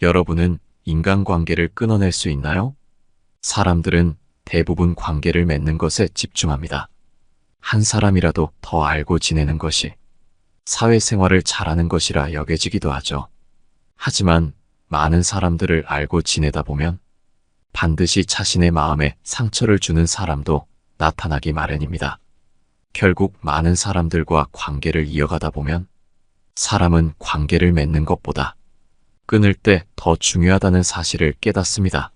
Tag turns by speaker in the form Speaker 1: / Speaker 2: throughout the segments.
Speaker 1: 여러분은 인간관계를 끊어낼 수 있나요? 사람들은 대부분 관계를 맺는 것에 집중합니다. 한 사람이라도 더 알고 지내는 것이 사회생활을 잘하는 것이라 여겨지기도 하죠. 하지만 많은 사람들을 알고 지내다 보면 반드시 자신의 마음에 상처를 주는 사람도 나타나기 마련입니다. 결국 많은 사람들과 관계를 이어가다 보면 사람은 관계를 맺는 것보다 끊을 때 더 중요하다는 사실을 깨닫습니다.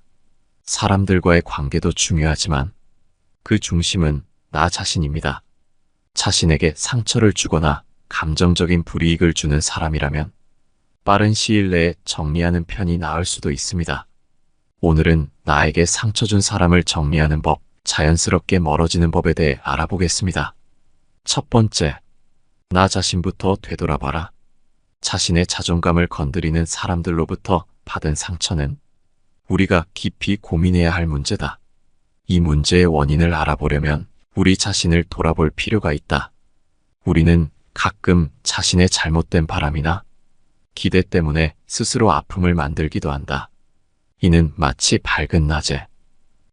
Speaker 1: 사람들과의 관계도 중요하지만 그 중심은 나 자신입니다. 자신에게 상처를 주거나 감정적인 불이익을 주는 사람이라면 빠른 시일 내에 정리하는 편이 나을 수도 있습니다. 오늘은 나에게 상처 준 사람을 정리하는 법, 자연스럽게 멀어지는 법에 대해 알아보겠습니다. 첫 번째, 나 자신부터 되돌아봐라. 자신의 자존감을 건드리는 사람들로부터 받은 상처는 우리가 깊이 고민해야 할 문제다. 이 문제의 원인을 알아보려면 우리 자신을 돌아볼 필요가 있다. 우리는 가끔 자신의 잘못된 바람이나 기대 때문에 스스로 아픔을 만들기도 한다. 이는 마치 밝은 낮에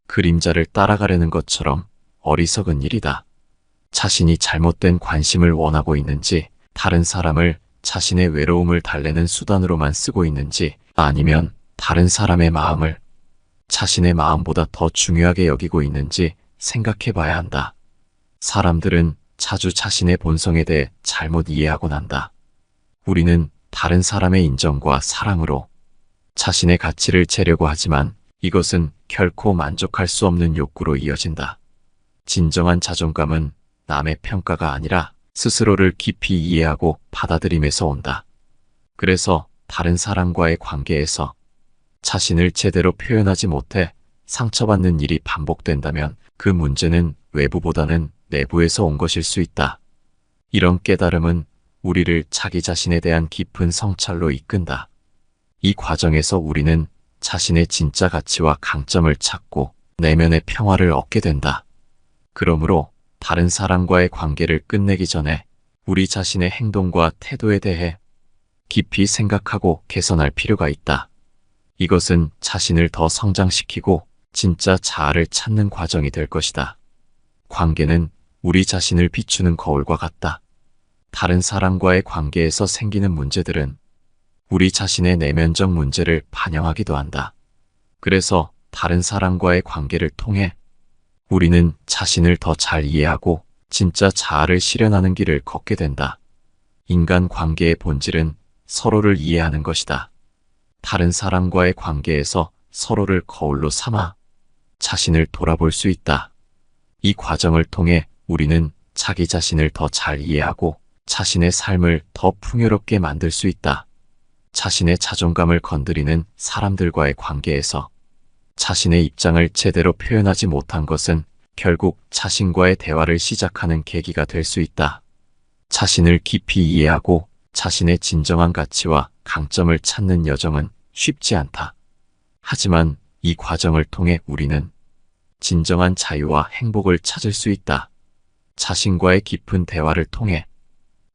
Speaker 1: 그림자를 따라가려는 것처럼 어리석은 일이다. 자신이 잘못된 관심을 원하고 있는지 다른 사람을 자신의 외로움을 달래는 수단으로만 쓰고 있는지 아니면 다른 사람의 마음을 자신의 마음보다 더 중요하게 여기고 있는지 생각해 봐야 한다. 사람들은 자주 자신의 본성에 대해 잘못 이해하곤 한다. 우리는 다른 사람의 인정과 사랑으로 자신의 가치를 재려고 하지만 이것은 결코 만족할 수 없는 욕구로 이어진다. 진정한 자존감은 남의 평가가 아니라 스스로를 깊이 이해하고 받아들임에서 온다. 그래서 다른 사람과의 관계에서 자신을 제대로 표현하지 못해 상처받는 일이 반복된다면 그 문제는 외부보다는 내부에서 온 것일 수 있다. 이런 깨달음은 우리를 자기 자신에 대한 깊은 성찰로 이끈다. 이 과정에서 우리는 자신의 진짜 가치와 강점을 찾고 내면의 평화를 얻게 된다. 그러므로 다른 사람과의 관계를 끝내기 전에 우리 자신의 행동과 태도에 대해 깊이 생각하고 개선할 필요가 있다. 이것은 자신을 더 성장시키고 진짜 자아를 찾는 과정이 될 것이다. 관계는 우리 자신을 비추는 거울과 같다. 다른 사람과의 관계에서 생기는 문제들은 우리 자신의 내면적 문제를 반영하기도 한다. 그래서 다른 사람과의 관계를 통해 우리는 자신을 더 잘 이해하고 진짜 자아를 실현하는 길을 걷게 된다. 인간 관계의 본질은 서로를 이해하는 것이다. 다른 사람과의 관계에서 서로를 거울로 삼아 자신을 돌아볼 수 있다. 이 과정을 통해 우리는 자기 자신을 더 잘 이해하고 자신의 삶을 더 풍요롭게 만들 수 있다. 자신의 자존감을 건드리는 사람들과의 관계에서 자신의 입장을 제대로 표현하지 못한 것은 결국 자신과의 대화를 시작하는 계기가 될 수 있다. 자신을 깊이 이해하고 자신의 진정한 가치와 강점을 찾는 여정은 쉽지 않다. 하지만 이 과정을 통해 우리는 진정한 자유와 행복을 찾을 수 있다. 자신과의 깊은 대화를 통해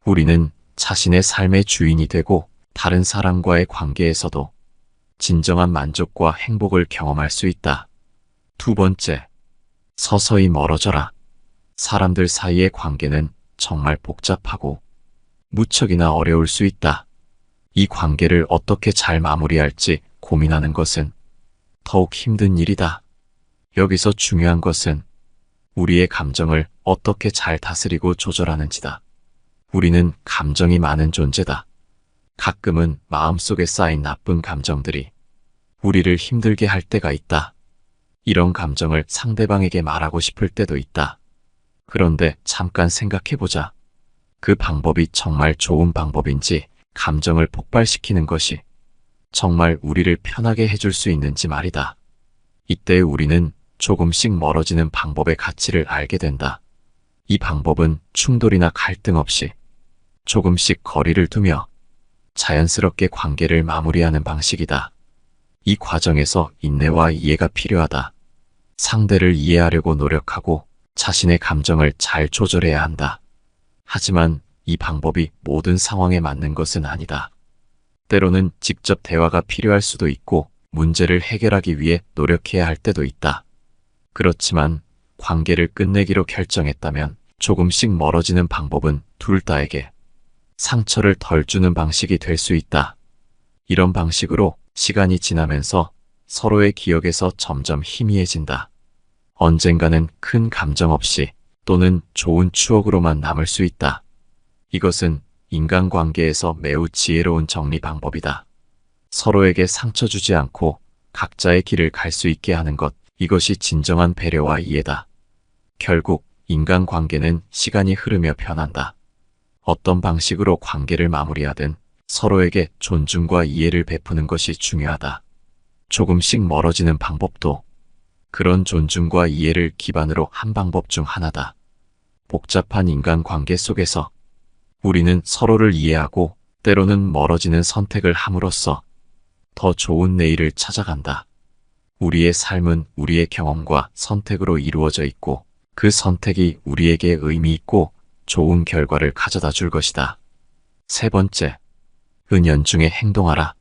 Speaker 1: 우리는 자신의 삶의 주인이 되고 다른 사람과의 관계에서도 진정한 만족과 행복을 경험할 수 있다. 두 번째, 서서히 멀어져라. 사람들 사이의 관계는 정말 복잡하고 무척이나 어려울 수 있다. 이 관계를 어떻게 잘 마무리할지 고민하는 것은 더욱 힘든 일이다. 여기서 중요한 것은 우리의 감정을 어떻게 잘 다스리고 조절하는지다. 우리는 감정이 많은 존재다. 가끔은 마음속에 쌓인 나쁜 감정들이 우리를 힘들게 할 때가 있다. 이런 감정을 상대방에게 말하고 싶을 때도 있다. 그런데 잠깐 생각해보자. 그 방법이 정말 좋은 방법인지 감정을 폭발시키는 것이 정말 우리를 편하게 해줄 수 있는지 말이다. 이때 우리는 조금씩 멀어지는 방법의 가치를 알게 된다. 이 방법은 충돌이나 갈등 없이 조금씩 거리를 두며 자연스럽게 관계를 마무리하는 방식이다. 이 과정에서 인내와 이해가 필요하다. 상대를 이해하려고 노력하고 자신의 감정을 잘 조절해야 한다. 하지만 이 방법이 모든 상황에 맞는 것은 아니다. 때로는 직접 대화가 필요할 수도 있고 문제를 해결하기 위해 노력해야 할 때도 있다. 그렇지만 관계를 끝내기로 결정했다면 조금씩 멀어지는 방법은 둘 다에게 상처를 덜 주는 방식이 될 수 있다. 이런 방식으로 시간이 지나면서 서로의 기억에서 점점 희미해진다. 언젠가는 큰 감정 없이 또는 좋은 추억으로만 남을 수 있다. 이것은 인간관계에서 매우 지혜로운 정리 방법이다. 서로에게 상처 주지 않고 각자의 길을 갈 수 있게 하는 것, 이것이 진정한 배려와 이해다. 결국 인간관계는 시간이 흐르며 변한다. 어떤 방식으로 관계를 마무리하든 서로에게 존중과 이해를 베푸는 것이 중요하다. 조금씩 멀어지는 방법도 그런 존중과 이해를 기반으로 한 방법 중 하나다. 복잡한 인간 관계 속에서 우리는 서로를 이해하고 때로는 멀어지는 선택을 함으로써 더 좋은 내일을 찾아간다. 우리의 삶은 우리의 경험과 선택으로 이루어져 있고 그 선택이 우리에게 의미 있고 좋은 결과를 가져다 줄 것이다. 세 번째, 은연중에 행동하라.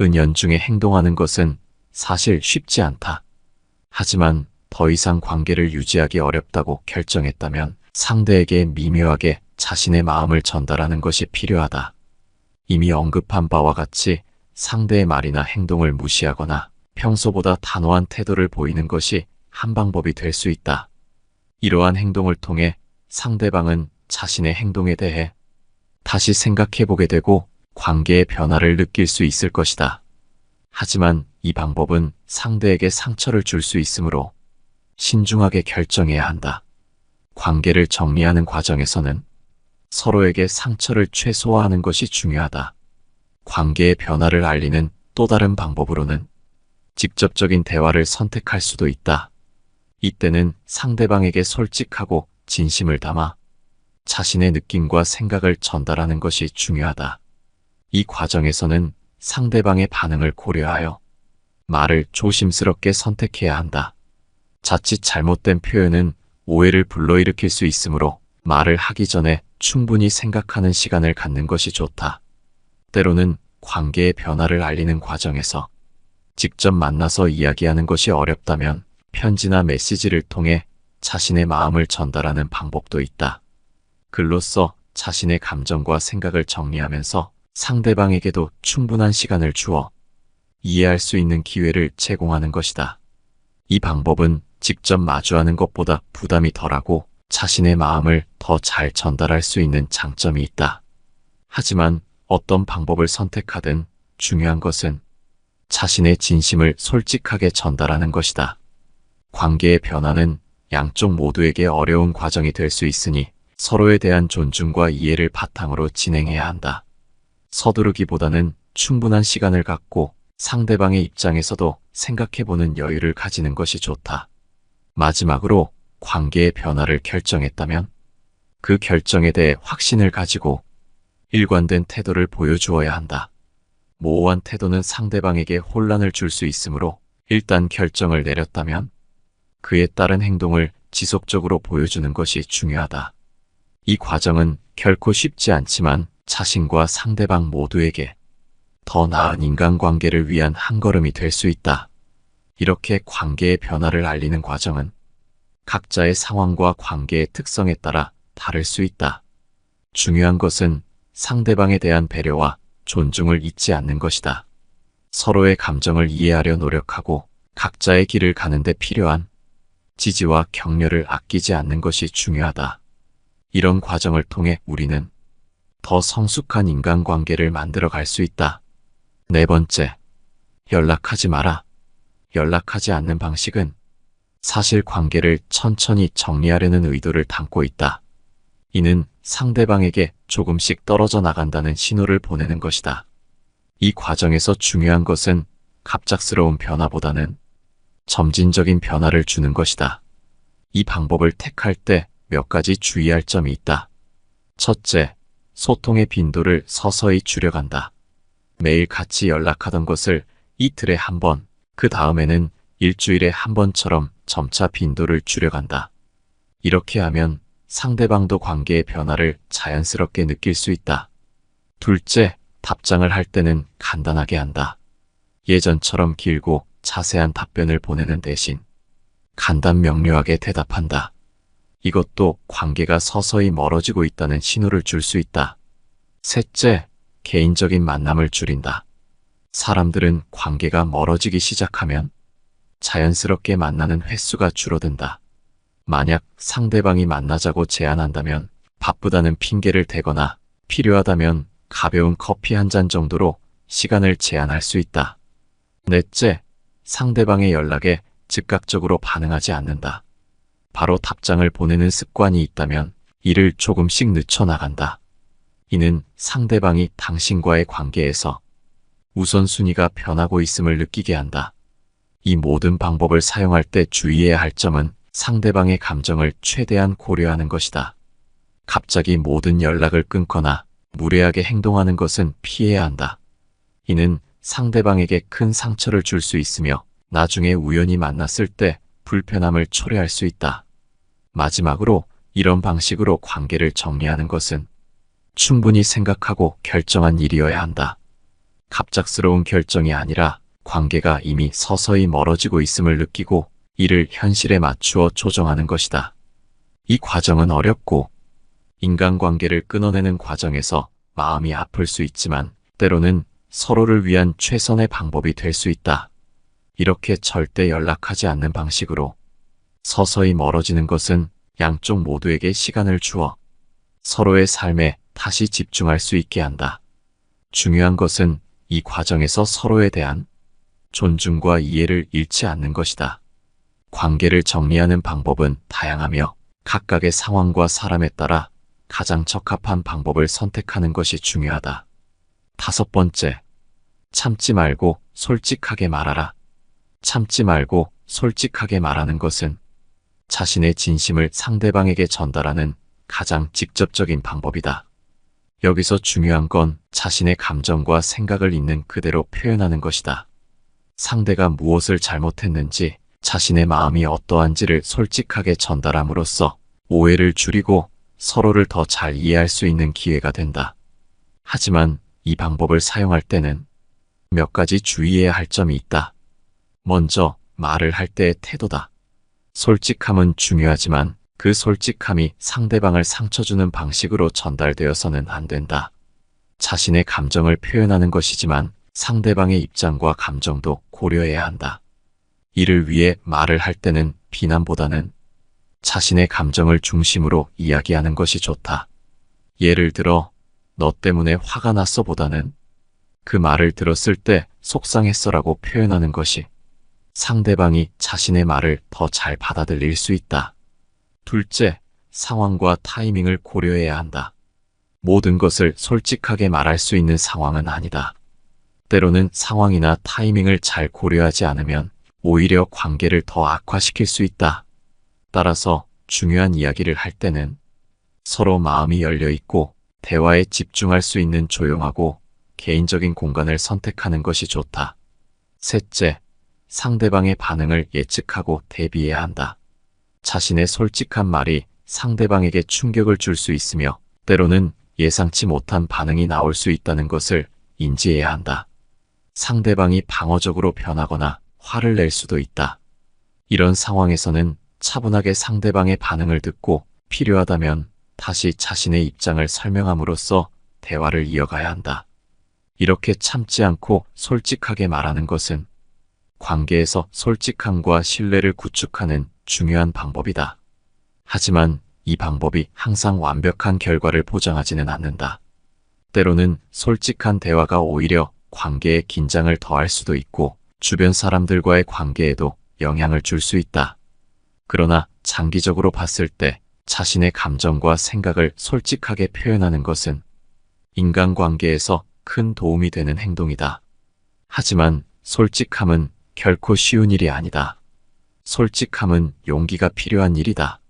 Speaker 1: 은연중에 행동하는 것은 사실 쉽지 않다. 하지만 더 이상 관계를 유지하기 어렵다고 결정했다면 상대에게 미묘하게 자신의 마음을 전달하는 것이 필요하다. 이미 언급한 바와 같이 상대의 말이나 행동을 무시하거나 평소보다 단호한 태도를 보이는 것이 한 방법이 될 수 있다. 이러한 행동을 통해 상대방은 자신의 행동에 대해 다시 생각해 보게 되고 관계의 변화를 느낄 수 있을 것이다. 하지만 이 방법은 상대에게 상처를 줄 수 있으므로 신중하게 결정해야 한다. 관계를 정리하는 과정에서는 서로에게 상처를 최소화하는 것이 중요하다. 관계의 변화를 알리는 또 다른 방법으로는 직접적인 대화를 선택할 수도 있다. 이때는 상대방에게 솔직하고 진심을 담아 자신의 느낌과 생각을 전달하는 것이 중요하다. 이 과정에서는 상대방의 반응을 고려하여 말을 조심스럽게 선택해야 한다. 자칫 잘못된 표현은 오해를 불러일으킬 수 있으므로 말을 하기 전에 충분히 생각하는 시간을 갖는 것이 좋다. 때로는 관계의 변화를 알리는 과정에서 직접 만나서 이야기하는 것이 어렵다면 편지나 메시지를 통해 자신의 마음을 전달하는 방법도 있다. 글로써 자신의 감정과 생각을 정리하면서 상대방에게도 충분한 시간을 주어 이해할 수 있는 기회를 제공하는 것이다. 이 방법은 직접 마주하는 것보다 부담이 덜하고 자신의 마음을 더 잘 전달할 수 있는 장점이 있다. 하지만 어떤 방법을 선택하든 중요한 것은 자신의 진심을 솔직하게 전달하는 것이다. 관계의 변화는 양쪽 모두에게 어려운 과정이 될 수 있으니 서로에 대한 존중과 이해를 바탕으로 진행해야 한다. 서두르기보다는 충분한 시간을 갖고 상대방의 입장에서도 생각해보는 여유를 가지는 것이 좋다. 마지막으로 관계의 변화를 결정했다면 그 결정에 대해 확신을 가지고 일관된 태도를 보여주어야 한다. 모호한 태도는 상대방에게 혼란을 줄 수 있으므로 일단 결정을 내렸다면 그에 따른 행동을 지속적으로 보여주는 것이 중요하다. 이 과정은 결코 쉽지 않지만 자신과 상대방 모두에게 더 나은 인간관계를 위한 한 걸음이 될 수 있다. 이렇게 관계의 변화를 알리는 과정은 각자의 상황과 관계의 특성에 따라 다를 수 있다. 중요한 것은 상대방에 대한 배려와 존중을 잊지 않는 것이다. 서로의 감정을 이해하려 노력하고 각자의 길을 가는데 필요한 지지와 격려를 아끼지 않는 것이 중요하다. 이런 과정을 통해 우리는 더 성숙한 인간관계를 만들어 갈 수 있다. 네 번째, 연락하지 마라. 연락하지 않는 방식은 사실 관계를 천천히 정리하려는 의도를 담고 있다. 이는 상대방에게 조금씩 떨어져 나간다는 신호를 보내는 것이다. 이 과정에서 중요한 것은 갑작스러운 변화보다는 점진적인 변화를 주는 것이다. 이 방법을 택할 때 몇 가지 주의할 점이 있다. 첫째, 소통의 빈도를 서서히 줄여간다. 매일 같이 연락하던 것을 이틀에 한 번, 그 다음에는 일주일에 한 번처럼 점차 빈도를 줄여간다. 이렇게 하면 상대방도 관계의 변화를 자연스럽게 느낄 수 있다. 둘째, 답장을 할 때는 간단하게 한다. 예전처럼 길고 자세한 답변을 보내는 대신 간단 명료하게 대답한다. 이것도 관계가 서서히 멀어지고 있다는 신호를 줄 수 있다. 셋째, 개인적인 만남을 줄인다. 사람들은 관계가 멀어지기 시작하면 자연스럽게 만나는 횟수가 줄어든다. 만약 상대방이 만나자고 제안한다면 바쁘다는 핑계를 대거나 필요하다면 가벼운 커피 한 잔 정도로 시간을 제한할 수 있다. 넷째, 상대방의 연락에 즉각적으로 반응하지 않는다. 바로 답장을 보내는 습관이 있다면 이를 조금씩 늦춰나간다. 이는 상대방이 당신과의 관계에서 우선순위가 변하고 있음을 느끼게 한다. 이 모든 방법을 사용할 때 주의해야 할 점은 상대방의 감정을 최대한 고려하는 것이다. 갑자기 모든 연락을 끊거나 무례하게 행동하는 것은 피해야 한다. 이는 상대방에게 큰 상처를 줄 수 있으며 나중에 우연히 만났을 때 불편함을 초래할 수 있다. 마지막으로 이런 방식으로 관계를 정리하는 것은 충분히 생각하고 결정한 일이어야 한다. 갑작스러운 결정이 아니라 관계가 이미 서서히 멀어지고 있음을 느끼고 이를 현실에 맞추어 조정하는 것이다. 이 과정은 어렵고 인간관계를 끊어내는 과정에서 마음이 아플 수 있지만 때로는 서로를 위한 최선의 방법이 될 수 있다. 이렇게 절대 연락하지 않는 방식으로 서서히 멀어지는 것은 양쪽 모두에게 시간을 주어 서로의 삶에 다시 집중할 수 있게 한다. 중요한 것은 이 과정에서 서로에 대한 존중과 이해를 잃지 않는 것이다. 관계를 정리하는 방법은 다양하며 각각의 상황과 사람에 따라 가장 적합한 방법을 선택하는 것이 중요하다. 다섯 번째, 참지 말고 솔직하게 말하라. 참지 말고 솔직하게 말하는 것은 자신의 진심을 상대방에게 전달하는 가장 직접적인 방법이다. 여기서 중요한 건 자신의 감정과 생각을 있는 그대로 표현하는 것이다. 상대가 무엇을 잘못했는지 자신의 마음이 어떠한지를 솔직하게 전달함으로써 오해를 줄이고 서로를 더 잘 이해할 수 있는 기회가 된다. 하지만 이 방법을 사용할 때는 몇 가지 주의해야 할 점이 있다. 먼저 말을 할 때의 태도다. 솔직함은 중요하지만 그 솔직함이 상대방을 상처 주는 방식으로 전달되어서는 안 된다. 자신의 감정을 표현하는 것이지만 상대방의 입장과 감정도 고려해야 한다. 이를 위해 말을 할 때는 비난보다는 자신의 감정을 중심으로 이야기하는 것이 좋다. 예를 들어, 너 때문에 화가 났어 보다는 그 말을 들었을 때 속상했어라고 표현하는 것이 상대방이 자신의 말을 더 잘 받아들일 수 있다. 둘째, 상황과 타이밍을 고려해야 한다. 모든 것을 솔직하게 말할 수 있는 상황은 아니다. 때로는 상황이나 타이밍을 잘 고려하지 않으면 오히려 관계를 더 악화시킬 수 있다. 따라서 중요한 이야기를 할 때는 서로 마음이 열려 있고 대화에 집중할 수 있는 조용하고 개인적인 공간을 선택하는 것이 좋다. 셋째, 상대방의 반응을 예측하고 대비해야 한다. 자신의 솔직한 말이 상대방에게 충격을 줄 수 있으며 때로는 예상치 못한 반응이 나올 수 있다는 것을 인지해야 한다. 상대방이 방어적으로 변하거나 화를 낼 수도 있다. 이런 상황에서는 차분하게 상대방의 반응을 듣고 필요하다면 다시 자신의 입장을 설명함으로써 대화를 이어가야 한다. 이렇게 참지 않고 솔직하게 말하는 것은 관계에서 솔직함과 신뢰를 구축하는 중요한 방법이다. 하지만 이 방법이 항상 완벽한 결과를 보장하지는 않는다. 때로는 솔직한 대화가 오히려 관계의 긴장을 더할 수도 있고 주변 사람들과의 관계에도 영향을 줄 수 있다. 그러나 장기적으로 봤을 때 자신의 감정과 생각을 솔직하게 표현하는 것은 인간관계에서 큰 도움이 되는 행동이다. 하지만 솔직함은 결코 쉬운 일이 아니다. 솔직함은 용기가 필요한 일이다.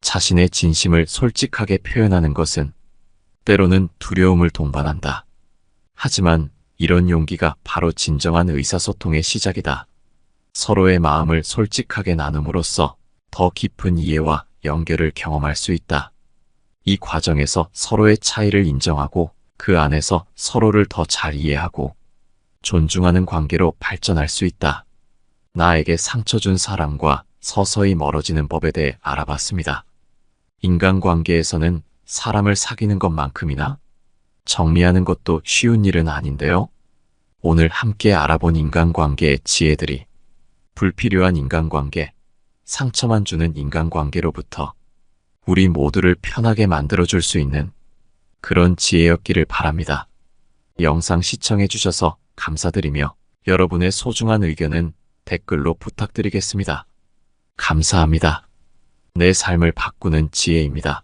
Speaker 1: 자신의 진심을 솔직하게 표현하는 것은 때로는 두려움을 동반한다. 하지만 이런 용기가 바로 진정한 의사소통의 시작이다. 서로의 마음을 솔직하게 나눔으로써 더 깊은 이해와 연결을 경험할 수 있다. 이 과정에서 서로의 차이를 인정하고 그 안에서 서로를 더 잘 이해하고 존중하는 관계로 발전할 수 있다. 나에게 상처 준 사람과 서서히 멀어지는 법에 대해 알아봤습니다. 인간관계에서는 사람을 사귀는 것만큼이나 정리하는 것도 쉬운 일은 아닌데요. 오늘 함께 알아본 인간관계의 지혜들이 불필요한 인간관계, 상처만 주는 인간관계로부터 우리 모두를 편하게 만들어줄 수 있는 그런 지혜였기를 바랍니다. 영상 시청해주셔서 감사드리며 여러분의 소중한 의견은 댓글로 부탁드리겠습니다. 감사합니다. 내 삶을 바꾸는 지혜입니다.